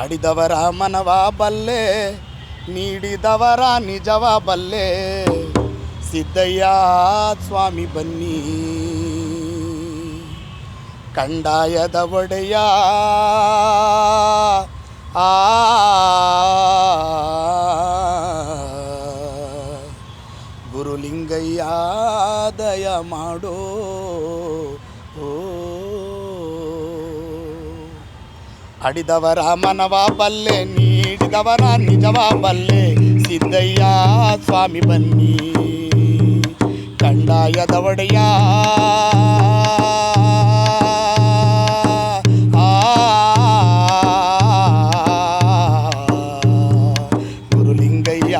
ಅಡಿದವರ ಮನವ ಬಲ್ಲೆ, ನೀಡಿದವರ ನಿಜವ ಬಲ್ಲೆ. ಸಿದ್ದಯ್ಯ, ಸ್ವಾಮಿ ಬನ್ನಿ. ಕಂಡಾಯದ ಒಡೆಯ. ಆ. ಗುರುಲಿಂಗಯ್ಯ, ದಯ ಮಾಡೋ. ಅಡಿದವರ ಮನವ ಬಲ್ಲೆ ನೀಡಿದವರ ನಿಜವ ಬಲ್ಲೆ ಸಿದ್ದಯ್ಯ ಸ್ವಾಮಿ ಬನ್ನಿ ಕಂಡಾಯದ ಒಡೆಯ ಆ ಗುರುಲಿಂಗಯ್ಯ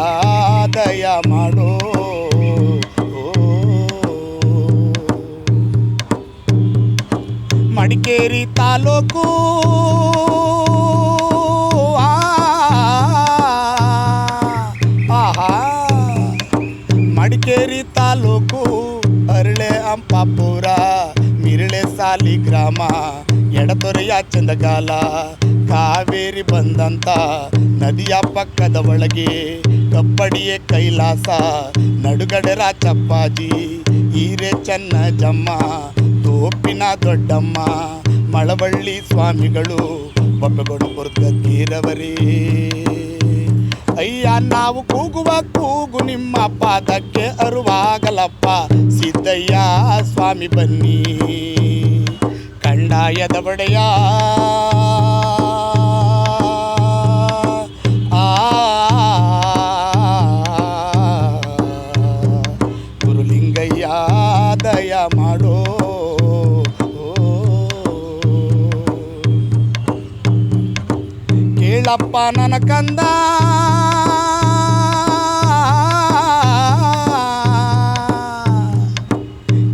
ದಯ ಮಾಡೋ ಓ. ಮಡಿಕೇರಿ ತಾಲೂಕು ಮಿರಳೆ ಸಾಲಿ ಗ್ರಾಮ, ಎಡತೊರೆಯ ಚಂದಗಾಲ, ಕಾವೇರಿ ಬಂದಂತ ನದಿಯ ಪಕ್ಕದ ಒಳಗೆ ಕಪ್ಪಡಿಯೇ ಕೈಲಾಸ ನಡುಗಡೆ ಚಪ್ಪಾಜಿ ಹೀರೆ ಚೆನ್ನ ಜಮ್ಮ, ತೋಪಿನ ದೊಡ್ಡಮ್ಮ, ಮಳವಳ್ಳಿ ಸ್ವಾಮಿಗಳು, ಬೊಬ್ಬೆಗೊಂಡು ತೀರವರೇ ಅಯ್ಯ, ನಾವು ಕೂಗುವ ಕೂಗು ನಿಮ್ಮ ಪಾದಕ್ಕೆ ಅರುವಾಗಲಪ್ಪ, ಸಿದ್ದಯ್ಯ ಸ್ವಾಮಿ ಬನ್ನಿ. ಒಡೆಯ ಆ ಗುರುಲಿಂಗಯ್ಯ ದಯ ಮಾಡೋ ಕೇಳಪ್ಪ ನನ್ನ ಕಂದ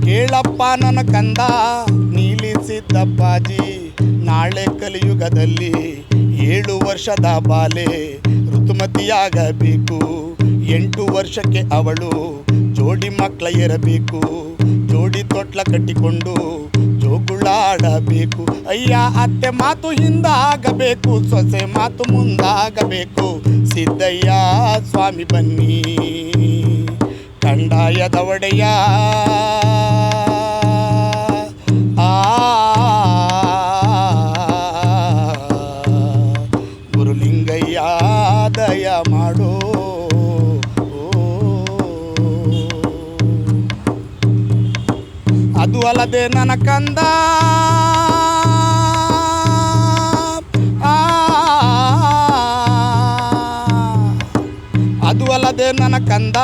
ಕೇಳಪ್ಪ ನನ್ನ ಕಂದ ಕಲಿಯುಗದಲ್ಲಿ ಏಳು ವರ್ಷದ ಬಾಲೆ ಋತುಮತಿಯಾಗಬೇಕು. ಎಂಟು ವರ್ಷಕ್ಕೆ ಅವಳು ಜೋಡಿ ಮಕ್ಕಳ ಇರಬೇಕು ಜೋಡಿ ತೊಟ್ಲ ಕಟ್ಟಿಕೊಂಡು ಜೋಗುಳಾಡಬೇಕು ಅಯ್ಯ, ಅತ್ತೆ ಮಾತು ಹಿಂದಾಗಬೇಕು, ಸೊಸೆ ಮಾತು ಮುಂದಾಗಬೇಕು. ಸಿದ್ದಯ್ಯ, ಸ್ವಾಮಿ ಬನ್ನಿ. ಕಂಡಾಯದ ಒಡೆಯ. ದಯ ಮಾಡೋ. ಅದು ಅಲ್ಲದೆ ನನ್ನ ಕಂದ. ಅದು ಅಲ್ಲದೆ ನನ್ನ ಕಂದ.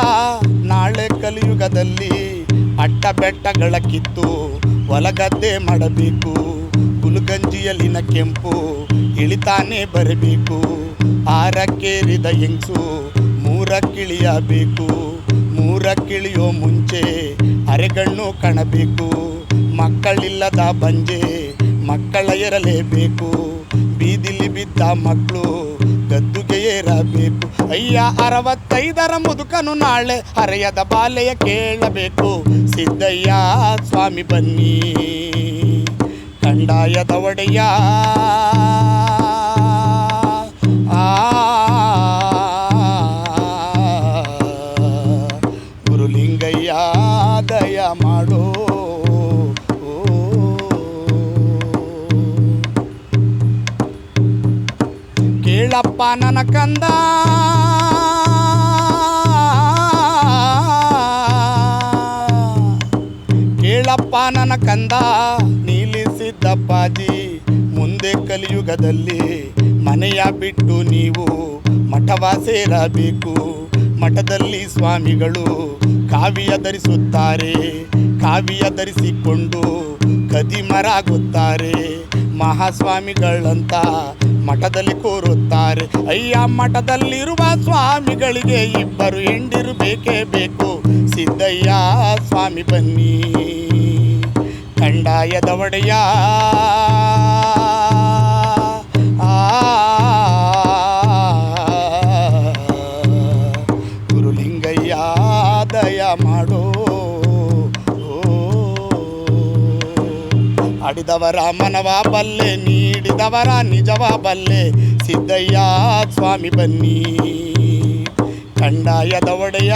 ನಾಳೆ ಕಲಿಯುಗದಲ್ಲಿ ಅಟ್ಟ ಬೆಟ್ಟಗಳ ಕಿತ್ತು ಹೊಲಗದ್ದೆ ಮಾಡಬೇಕು. ಗುಲ್ಗಂಜಿಯಲ್ಲಿನ ಕೆಂಪು ಇಳಿತಾನೆ ಬರಬೇಕು. ಆರಕ್ಕೇರಿದ ಹೆಂಗ್ಸು ಮೂರಕ್ಕಿಳಿಯಬೇಕು ಮೂರಕ್ಕಿಳಿಯೋ ಮುಂಚೆ ಅರೆಗಣ್ಣು ಕಾಣಬೇಕು. ಮಕ್ಕಳಿಲ್ಲದ ಬಂಜೆ, ಮಕ್ಕಳ ಇರಲೇಬೇಕು ಬೀದಿಲಿ ಬಿದ್ದ ಮಕ್ಕಳು ಗದ್ದುಗೆ ಏರಬೇಕು. ಅಯ್ಯ, ಅರವತ್ತೈದರ ಮುದುಕನು ನಾಳೆ ಅರೆಯದ ಬಾಲೆಯ ಕೇಳಬೇಕು. ಸಿದ್ದಯ್ಯ, ಸ್ವಾಮಿ ಬನ್ನಿ. ಕಂಡಾಯದ ಒಡೆಯ ಗುರುಲಿಂಗಯ್ಯ ದಯ ಮಾಡೋ. ಕೇಳಪ್ಪ ನನ್ನ ಕಂದ. ಕೇಳಪ್ಪ ನನ್ನ ಕಂದ. ನೀಲಿಸಿದ್ದಪ್ಪಾಜಿ ಮುಂದೆ ಕಲಿಯುಗದಲ್ಲಿ ಮನೆಯ ಬಿಟ್ಟು ನೀವು ಮಠವ ಸೇರಬೇಕು. ಮಠದಲ್ಲಿ ಸ್ವಾಮಿಗಳು ಕಾವಿಯ ಧರಿಸುತ್ತಾರೆ. ಕಾವಿಯ ಧರಿಸಿಕೊಂಡು ಕದಿಮರಾಗುತ್ತಾರೆ. ಮಹಾಸ್ವಾಮಿಗಳಂತ ಮಠದಲ್ಲಿ ಕೋರುತ್ತಾರೆ. ಅಯ್ಯ, ಮಠದಲ್ಲಿರುವ ಸ್ವಾಮಿಗಳಿಗೆ ಇಬ್ಬರು ಹೆಂಡಿರು ಬೇಕೇ ಬೇಕು. ಸಿದ್ದಯ್ಯ, ಸ್ವಾಮಿ ಬನ್ನಿ. ಕಂಡಾಯದ ಒಡೆಯ ದಯ ಮಾಡೋ. ಆಡಿದವರ ಮನವ ಬಲ್ಲೆ ನೀಡಿದವರ ನಿಜವ ಬಲ್ಲೆ ಸಿದ್ದಯ್ಯ ಸ್ವಾಮಿ ಬನ್ನಿ. ಕಂಡಾಯದ ಒಡೆಯ